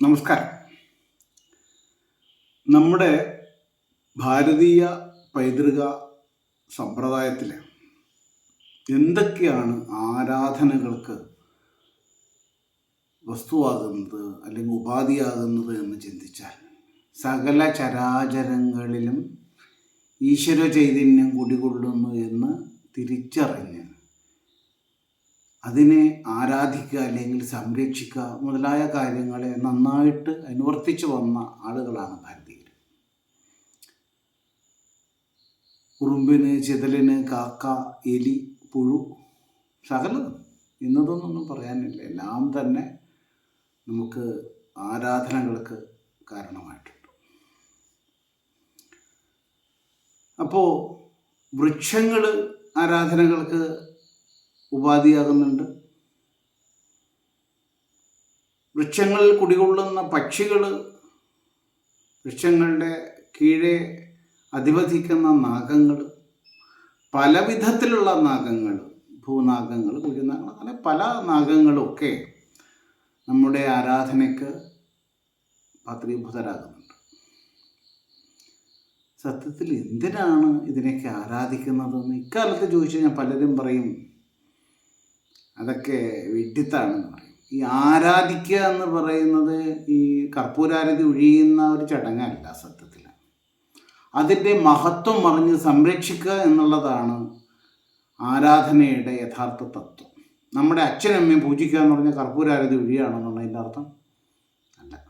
നമസ്കാരം. നമ്മുടെ ഭാരതീയ പൈതൃക സമ്പ്രദായത്തിൽ എന്തൊക്കെയാണ് ആരാധനകൾക്ക് വസ്തുവാകുന്നത് അല്ലെങ്കിൽ ഉപാധിയാകുന്നത് എന്ന് ചിന്തിച്ചാൽ സകല ചരാചരങ്ങളിലും ഈശ്വര ചൈതന്യം കുടികൊള്ളുന്നു എന്ന് തിരിച്ചറിഞ്ഞ് അതിനെ ആരാധിക്കുക അല്ലെങ്കിൽ സംരക്ഷിക്കുക മുതലായ കാര്യങ്ങളെ നന്നായിട്ട് അനുവർത്തിച്ചു വന്ന ആളുകളാണ് ഭാരതീയർ. ഉറുമ്പിന് ചിതലിന് കാക്ക എലി പുഴു സകലതും. ഇന്നതൊന്നും പറയാനില്ല. എല്ലാം തന്നെ നമുക്ക് ആരാധനകൾക്ക് കാരണമായിട്ടുണ്ട്. അപ്പോൾ വൃക്ഷങ്ങൾ ആരാധനകൾക്ക് ഉപാധിയാകുന്നുണ്ട്. വൃക്ഷങ്ങളിൽ കുടികൊള്ളുന്ന പക്ഷികൾ വൃക്ഷങ്ങളുടെ കീഴെ അധിപതിക്കുന്ന നാഗങ്ങൾ പലവിധത്തിലുള്ള നാഗങ്ങൾ ഭൂനാഗങ്ങൾ കുരുനാഗങ്ങൾ അങ്ങനെ പല നാഗങ്ങളൊക്കെ നമ്മുടെ ആരാധനയ്ക്ക് പാത്രീഭൂതരാകുന്നുണ്ട്. സത്യത്തിൽ എന്തിനാണ് ഇതിനൊക്കെ ആരാധിക്കുന്നതെന്ന് ഇക്കാലത്ത് ചോദിച്ചു കഴിഞ്ഞാൽ പലരും പറയും അതൊക്കെ വിഡിത്താണെന്ന് പറയും. ഈ ആരാധിക്കുക എന്ന് പറയുന്നത് ഈ കർപ്പൂരാരതി ഒഴിയുന്ന ഒരു ചടങ്ങല്ല സത്യത്തിൽ. അതിന്റെ മഹത്വം അറിഞ്ഞ് സംരക്ഷിക്കുക എന്നുള്ളതാണ് ആരാധനയുടെ യഥാർത്ഥ തത്വം. നമ്മുടെ അച്ഛനമ്മയും പൂജിക്കുക എന്ന് പറഞ്ഞാൽ കർപ്പൂരാരതി ഒഴിയാണെന്നാണ് അതിന്റെ അർത്ഥം? അല്ല.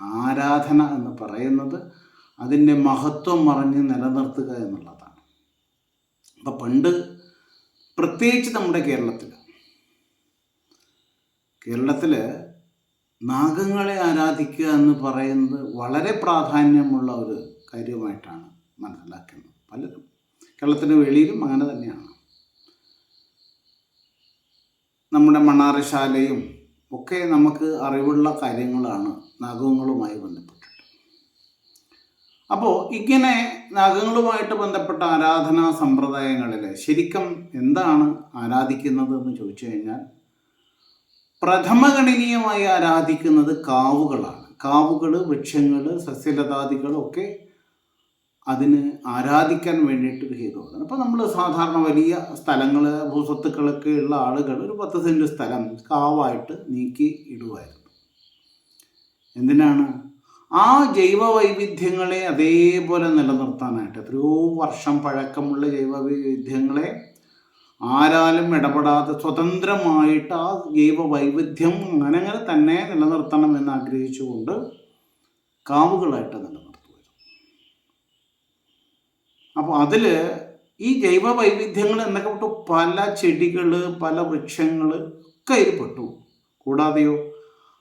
ആരാധന എന്ന് പറയുന്നത് അതിന്റെ മഹത്വം അറിഞ്ഞ് നിലനിർത്തുക എന്നുള്ളതാണ്. അപ്പം പണ്ട് പ്രത്യേകിച്ച് നമ്മുടെ കേരളത്തിൽ കേരളത്തിൽ നാഗങ്ങളെ ആരാധിക്കുക എന്ന് പറയുന്നത് വളരെ പ്രാധാന്യമുള്ള ഒരു കാര്യമായിട്ടാണ് മനസ്സിലാക്കുന്നത്. പലരും കേരളത്തിന്റെ വെളിയിലും അങ്ങനെ തന്നെയാണ്. നമ്മുടെ മണ്ണാറശാലയും ഒക്കെ നമുക്ക് അറിവുള്ള കാര്യങ്ങളാണ് നാഗങ്ങളുമായി ബന്ധപ്പെട്ടിട്ട്. അപ്പോൾ ഇങ്ങനെ നാഗങ്ങളുമായിട്ട് ബന്ധപ്പെട്ട ആരാധനാ സമ്പ്രദായങ്ങളിൽ ശരിക്കും എന്താണ് ആരാധിക്കുന്നത് എന്ന് ചോദിച്ചു കഴിഞ്ഞാൽ പ്രഥമഗണനീയമായി ആരാധിക്കുന്നത് കാവുകളാണ്. കാവുകൾ വൃക്ഷങ്ങൾ സസ്യലതാദികളൊക്കെ അതിന് ആരാധിക്കാൻ വേണ്ടിയിട്ട് ഒരു ഹേതുവാണ്. അപ്പോൾ നമ്മൾ സാധാരണ വലിയ സ്ഥലങ്ങൾ ഭൂസ്വത്തുക്കളൊക്കെ ഉള്ള ആളുകൾ ഒരു പത്ത് സെന്റ് സ്ഥലം കാവായിട്ട് നീക്കി ഇടുമായിരുന്നു എന്തിനാണ്? ആ ജൈവ വൈവിധ്യങ്ങളെ അതേപോലെ നിലനിർത്താനായിട്ട് എത്രയോ വർഷം പഴക്കമുള്ള ജൈവ വൈവിധ്യങ്ങളെ ആരാലും ഇടപെടാതെ സ്വതന്ത്രമായിട്ട് ആ ജൈവ വൈവിധ്യം അങ്ങനെ തന്നെ നിലനിർത്തണം എന്ന് ആഗ്രഹിച്ചുകൊണ്ട് കാവുകളായിട്ട് നിലനിർത്തുമായിരുന്നു അപ്പോൾ അതിൽ ഈ ജൈവ വൈവിധ്യങ്ങൾ എന്നൊക്കെ വിട്ടു പല ചെടികൾ പല വൃക്ഷങ്ങൾ ഒക്കെ പെട്ടു. കൂടാതെയോ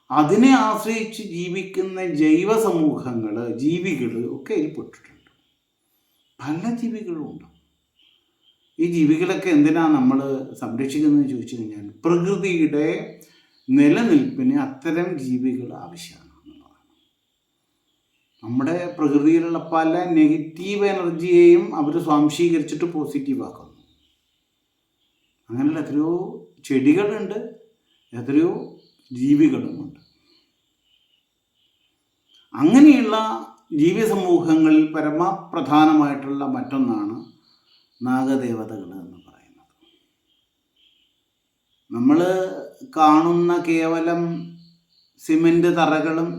അതിനെ ആശ്രയിച്ച് ജീവിക്കുന്ന ജൈവ സമൂഹങ്ങൾ ജീവികൾ ഒക്കെ ഇതിൽപ്പെട്ടിട്ടുണ്ട് പല ജീവികളും ഉണ്ട്. ഈ ജീവികളൊക്കെ എന്തിനാണ് നമ്മൾ സംരക്ഷിക്കുന്നതെന്ന് ചോദിച്ചു കഴിഞ്ഞാൽ പ്രകൃതിയുടെ നിലനിൽപ്പിന് അത്തരം ജീവികൾ ആവശ്യമാണ് നമ്മുടെ പ്രകൃതിയിലുള്ള പല നെഗറ്റീവ് എനർജിയെയും അവർ സ്വാംശീകരിച്ചിട്ട് പോസിറ്റീവ് ആക്കുന്നു. അങ്ങനെയുള്ള എത്രയോ ചെടികളുണ്ട് എത്രയോ ജീവികളുമുണ്ട്. അങ്ങനെയുള്ള ജീവിസമൂഹങ്ങളിൽ പരമപ്രധാനമായിട്ടുള്ള മറ്റൊന്നാണ് നാഗദേവതകൾ എന്ന് പറയുന്നത്. നമ്മൾ കാണുന്ന കേവലം സിമെന്റ് തറകളും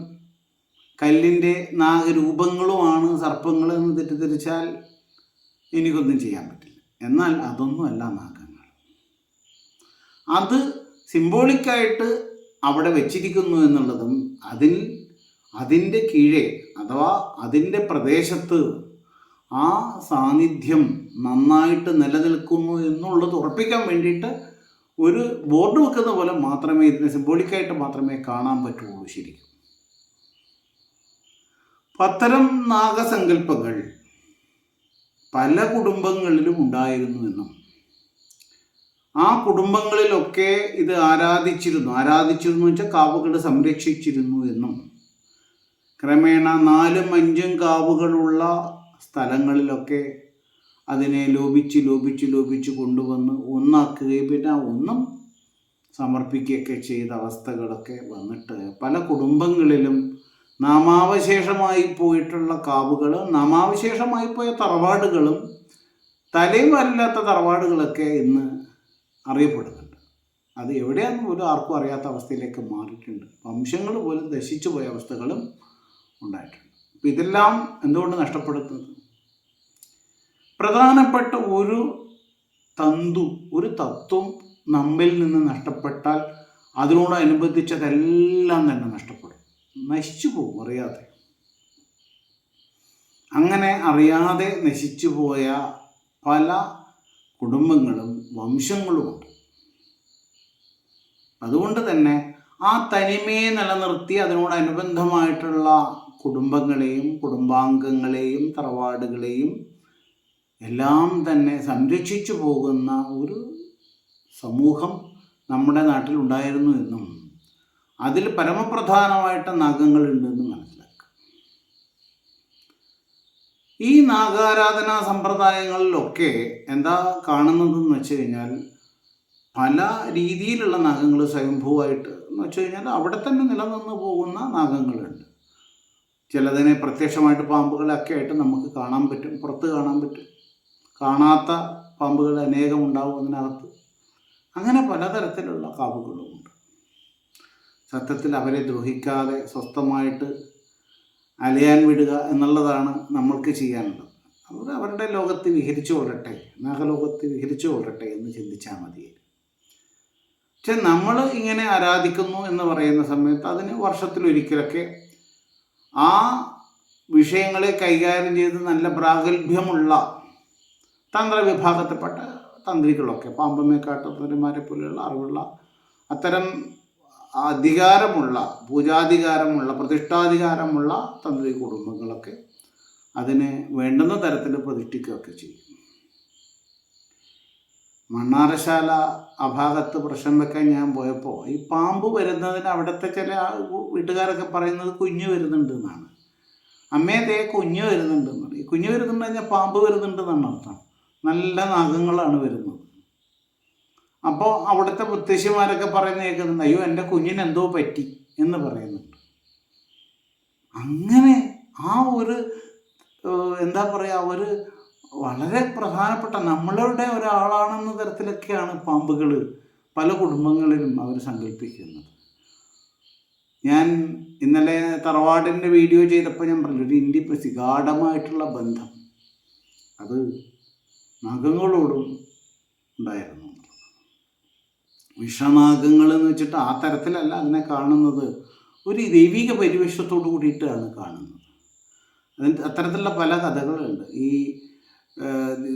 കല്ലിന്റെ നാഗരൂപങ്ങളുമാണ് സർപ്പങ്ങൾ എന്ന് തെറ്റിദ്ധരിച്ചാൽ എനിക്കൊന്നും ചെയ്യാൻ പറ്റില്ല. എന്നാൽ അതൊന്നുമല്ല നാഗങ്ങൾ. അത് സിംബോളിക്കായിട്ട് അവിടെ വെച്ചിരിക്കുന്നു എന്നുള്ളതും അതിൽ അതിന്റെ കീഴെ അഥവാ അതിന്റെ പ്രദേശത്ത് ആ സാന്നിധ്യം നന്നായിട്ട് നിലനിൽക്കുന്നു എന്നുള്ളത് ഉറപ്പിക്കാൻ വേണ്ടിയിട്ട് ഒരു ബോർഡ് വെക്കുന്ന പോലെ മാത്രമേ ഇതിനെ സിംബോളിക്കായിട്ട് മാത്രമേ കാണാൻ പറ്റുള്ളൂ ശരിക്കും. അത്തരം നാഗസങ്കല്പങ്ങൾ പല കുടുംബങ്ങളിലും ഉണ്ടായിരുന്നു എന്നും. ആ കുടുംബങ്ങളിലൊക്കെ ഇത് ആരാധിച്ചിരുന്നു. ആരാധിച്ചിരുന്നു വെച്ചാൽ കാവുകൾ സംരക്ഷിച്ചിരുന്നു എന്നും. ക്രമേണ നാലും അഞ്ചും കാവുകളുള്ള സ്ഥലങ്ങളിലൊക്കെ അതിനെ ലോപിച്ച് ലോപിച്ച് ലോപിച്ച് കൊണ്ടുവന്ന് ഒന്നാക്കുകയും പിന്നെ ആ ഒന്നും സമർപ്പിക്കുകയൊക്കെ ചെയ്ത അവസ്ഥകളൊക്കെ വന്നിട്ട് പല കുടുംബങ്ങളിലും നാമാവശേഷമായി പോയിട്ടുള്ള കാവുകൾ നാമാവശേഷമായി പോയ തറവാടുകളും തലയും വരില്ലാത്ത തറവാടുകളൊക്കെ ഇന്ന് അറിയപ്പെടുന്നുണ്ട്. അത് എവിടെയാണെന്ന് പോലും ആർക്കും അറിയാത്ത അവസ്ഥയിലേക്ക് മാറിയിട്ടുണ്ട്. വംശങ്ങൾ പോലും നശിച്ചു പോയ അവസ്ഥകളും ഉണ്ടായിട്ടുണ്ട്. അപ്പം ഇതെല്ലാം എന്തുകൊണ്ട് നഷ്ടപ്പെടുത്തുന്നത്? പ്രധാനപ്പെട്ട ഒരു തന്തു ഒരു തത്വം നമ്മിൽ നിന്ന് നഷ്ടപ്പെട്ടാൽ അതിനോടനുബന്ധിച്ചതെല്ലാം തന്നെ നഷ്ടപ്പെടും. നശിച്ചു പോകും അറിയാതെ. അങ്ങനെ അറിയാതെ നശിച്ചു പോയ പല കുടുംബങ്ങളും വംശങ്ങളുമുണ്ട് അതുകൊണ്ട് തന്നെ ആ തനിമയെ നിലനിർത്തി അതിനോടനുബന്ധമായിട്ടുള്ള കുടുംബങ്ങളെയും കുടുംബാംഗങ്ങളെയും തറവാടുകളെയും എല്ലാം തന്നെ സംരക്ഷിച്ചു പോകുന്ന ഒരു സമൂഹം നമ്മുടെ നാട്ടിൽ ഉണ്ടായിരുന്നു എന്നും അതിൽ പരമപ്രധാനമായിട്ട് നാഗങ്ങളുണ്ടെന്ന് മനസ്സിലാക്കുക. ഈ നാഗാരാധനാ സമ്പ്രദായങ്ങളിലൊക്കെ എന്താ കാണുന്നതെന്ന് വെച്ച് കഴിഞ്ഞാൽ പല രീതിയിലുള്ള നാഗങ്ങൾ സ്വയംഭൂവായിട്ട് എന്ന് വെച്ച് കഴിഞ്ഞാൽ അവിടെ തന്നെ നിലനിന്ന് പോകുന്ന നാഗങ്ങളുണ്ട്. ചിലതിനെ പ്രത്യക്ഷമായിട്ട് പാമ്പുകളൊക്കെ ആയിട്ട് നമുക്ക് കാണാൻ പറ്റും പുറത്ത് കാണാൻ പറ്റും. കാണാത്ത പാമ്പുകൾ അനേകം ഉണ്ടാവും അതിനകത്ത്. അങ്ങനെ പലതരത്തിലുള്ള കാവുകളുമുണ്ട് സത്യത്തിൽ അവരെ ദ്രോഹിക്കാതെ സ്വസ്ഥമായിട്ട് അലയാൻ വിടുക എന്നുള്ളതാണ് നമ്മൾക്ക് ചെയ്യാനുള്ളത്. അവർ അവരുടെ ലോകത്ത് വിഹരിച്ചു കൊള്ളട്ടെ നാഗലോകത്ത് വിഹരിച്ചു കൊള്ളട്ടെ എന്ന് ചിന്തിച്ചാൽ മതി പക്ഷെ നമ്മൾ ഇങ്ങനെ ആരാധിക്കുന്നു എന്ന് പറയുന്ന സമയത്ത് അതിന് വർഷത്തിലൊരിക്കലൊക്കെ ആ വിഷയങ്ങളെ കൈകാര്യം ചെയ്ത് നല്ല പ്രാഗൽഭ്യമുള്ള തന്ത്രവിഭാഗത്തിൽപ്പെട്ട തന്ത്രികളൊക്കെ പാമ്പമേക്കാട്ടന്മാരെ പോലെയുള്ള അറിവുള്ള അത്തരം അധികാരമുള്ള പൂജാധികാരമുള്ള പ്രതിഷ്ഠാധികാരമുള്ള തന്ത്രി കുടുംബങ്ങളൊക്കെ അതിനെ വേണ്ടുന്ന തരത്തിൽ പ്രതിഷ്ഠിക്കുകയൊക്കെ ചെയ്യും. മണ്ണാറശാല ആ ഭാഗത്ത് പ്രശ്നം വെക്കാൻ ഞാൻ പോയപ്പോൾ ഈ പാമ്പ് വരുന്നതിന് അവിടുത്തെ ചില വീട്ടുകാരൊക്കെ പറയുന്നത് കുഞ്ഞു വരുന്നുണ്ട് എന്നാണ് അമ്മേ ദേ കുഞ്ഞു വരുന്നുണ്ട് എന്നാണ് ഈ കുഞ്ഞു വരുന്നുണ്ട് കഴിഞ്ഞാൽ പാമ്പ് വരുന്നുണ്ട് എന്നാണ് അർത്ഥം. നല്ല നാഗങ്ങളാണ് വരുന്നത്. അപ്പോൾ അവിടുത്തെ മുത്തശ്ശിമാരൊക്കെ പറയുന്ന കേൾക്കുന്നുണ്ട് അയ്യോ എന്റെ കുഞ്ഞിന് എന്തോ പറ്റി? എന്ന് പറയുന്നുണ്ട്. അങ്ങനെ ആ ഒരു എന്താ പറയുക ഒരു വളരെ പ്രധാനപ്പെട്ട നമ്മളുടെ ഒരാളാണെന്ന തരത്തിലൊക്കെയാണ് പാമ്പുകൾ പല കുടുംബങ്ങളിലും അവർ സങ്കല്പിക്കുന്നത്. ഞാൻ ഇന്നലെ തറവാടിന്റെ വീഡിയോ ചെയ്തപ്പോൾ ഞാൻ പറഞ്ഞു ഒരു ഇന്ത്യ ഗാഠമായിട്ടുള്ള ബന്ധം. അത് നഖങ്ങളോടും ഉണ്ടായിരുന്നു. വിഷനാഗങ്ങൾ എന്ന് വെച്ചിട്ട് ആ തരത്തിലല്ല അതിനെ കാണുന്നത്. ഒരു ദൈവിക പരിവേഷത്തോടു കൂടിയിട്ടാണ് കാണുന്നത്. അതിന് അത്തരത്തിലുള്ള പല കഥകളുണ്ട്. ഈ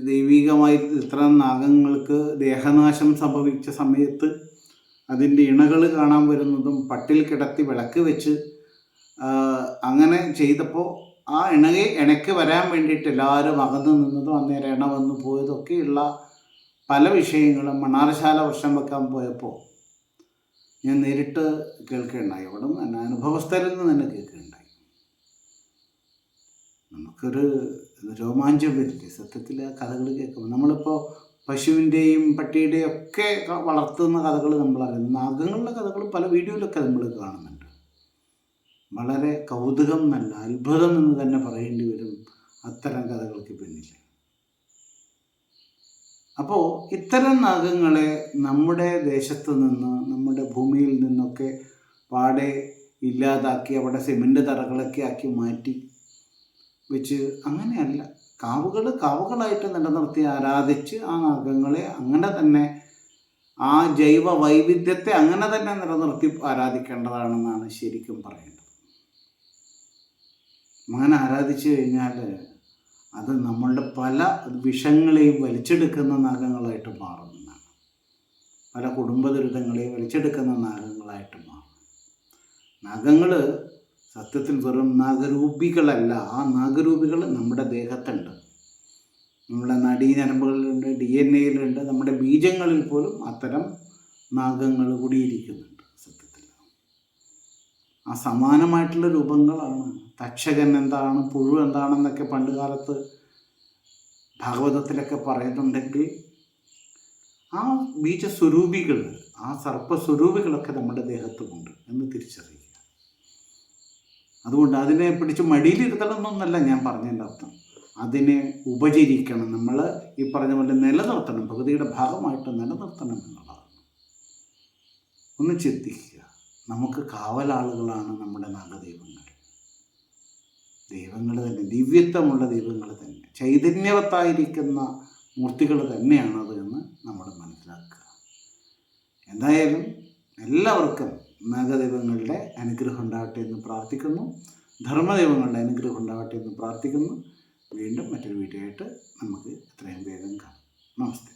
ദൈവികമായി ഇത്തരം നാഗങ്ങൾക്ക് ദേഹനാശം സംഭവിച്ച സമയത്ത് അതിന്റെ ഇണകൾ കാണാൻ വരുന്നതും പട്ടിൽ കിടത്തി വിളക്ക് വെച്ച് അങ്ങനെ ചെയ്തപ്പോൾ ആ ഇണയെ ഇണയ്ക്ക് വരാൻ വേണ്ടിയിട്ട് എല്ലാവരും അകന്നു നിന്നതും അന്നേരം ഇണ വന്നു പോയതൊക്കെയുള്ള പല വിഷയങ്ങളും മണ്ണാറശാല വർഷം വെക്കാൻ പോയപ്പോൾ ഞാൻ നേരിട്ട് കേൾക്കുകയുണ്ടായി. അവിടെ നിന്ന് തന്നെ അനുഭവസ്ഥരിൽ നിന്ന് തന്നെ കേൾക്കുകയുണ്ടായി. നമുക്കൊരു രോമാഞ്ചം വരില്ലേ സത്യത്തിൽ ആ കഥകൾ കേൾക്കുമ്പോൾ നമ്മളിപ്പോൾ പശുവിന്റെയും പട്ടിയുടെയും ഒക്കെ വളർത്തുന്ന കഥകൾ നമ്മളറിയുന്നു. നാഗങ്ങളുടെ കഥകൾ പല വീഡിയോയിലൊക്കെ നമ്മൾ കാണുന്നുണ്ട്. വളരെ കൗതുകം എന്നല്ല അത്ഭുതം എന്ന് തന്നെ പറയേണ്ടി വരും അത്തരം കഥകൾക്ക് പിന്നിൽ. അപ്പോൾ ഇത്തരം നാഗങ്ങളെ നമ്മുടെ ദേശത്ത് നിന്ന് നമ്മുടെ ഭൂമിയിൽ നിന്നൊക്കെ പാടെ ഇല്ലാതാക്കി അവിടെ സിമെന്റ് തറകളൊക്കെ ആക്കി മാറ്റി വെച്ച് അങ്ങനെയല്ല കാവുകൾ കാവുകളായിട്ട് നിലനിർത്തി ആരാധിച്ച് ആ നാഗങ്ങളെ അങ്ങനെ തന്നെ ആ ജൈവ വൈവിധ്യത്തെ അങ്ങനെ തന്നെ നിലനിർത്തി ആരാധിക്കേണ്ടതാണെന്നാണ് ശരിക്കും പറയേണ്ടത്. അങ്ങനെ ആരാധിച്ചു കഴിഞ്ഞാൽ അത് നമ്മളുടെ പല വിഷങ്ങളെയും വലിച്ചെടുക്കുന്ന നാഗങ്ങളായിട്ട് മാറുന്നതാണ് പല കുടുംബ ദുരിതങ്ങളെയും വലിച്ചെടുക്കുന്ന നാഗങ്ങളായിട്ട് മാറും. നാഗങ്ങൾ സത്യത്തിൽ വെറും നാഗരൂപികളല്ല. ആ നാഗരൂപികൾ നമ്മുടെ ദേഹത്തുണ്ട്. നമ്മുടെ നടീനരമ്പുകളിലുണ്ട് ഡി എൻ എയിലുണ്ട്. നമ്മുടെ ബീജങ്ങളിൽ പോലും അത്തരം നാഗങ്ങൾ കൂടിയിരിക്കുന്നുണ്ട്. ആ സമാനമായിട്ടുള്ള രൂപങ്ങളാണ്. തക്ഷകൻ എന്താണ് പുഴു എന്താണെന്നൊക്കെ പണ്ട് കാലത്ത് ഭാഗവതത്തിലൊക്കെ പറയുന്നുണ്ടെങ്കിൽ ആ ബീജസ്വരൂപികൾ ആ സർപ്പസ്വരൂപികളൊക്കെ നമ്മുടെ ദേഹത്തുമുണ്ട് എന്ന് തിരിച്ചറിയുക. അതുകൊണ്ട് അതിനെ പിടിച്ച് മടിയിലിരുത്തണമെന്നൊന്നല്ല ഞാൻ പറഞ്ഞതിന്റെ അർത്ഥം. അതിനെ ഉപചരിക്കണം. നമ്മൾ ഈ പറഞ്ഞ പോലെ നിലനിർത്തണം. പ്രകൃതിയുടെ ഭാഗമായിട്ട് നിലനിർത്തണം എന്നുള്ളതാണ്. ഒന്ന് ചിന്തിക്കുക. നമുക്ക് കാവലാളുകളാണ് നമ്മുടെ നാഗദൈവങ്ങൾ ദൈവങ്ങൾ. തന്നെ ദിവ്യത്വമുള്ള ദൈവങ്ങൾ തന്നെ ചൈതന്യവത്തായിരിക്കുന്ന മൂർത്തികൾ തന്നെയാണത് എന്ന് നമ്മൾ മനസ്സിലാക്കുക. എന്തായാലും എല്ലാവർക്കും നാഗദൈവങ്ങളുടെ അനുഗ്രഹം ഉണ്ടാവട്ടെ എന്ന് പ്രാർത്ഥിക്കുന്നു. ധർമ്മദൈവങ്ങളുടെ അനുഗ്രഹം ഉണ്ടാവട്ടെ എന്ന് പ്രാർത്ഥിക്കുന്നു. വീണ്ടും മറ്റൊരു വീഡിയോ ആയിട്ട് നമുക്ക് എത്രയും വേഗം കാണാം. നമസ്തേ.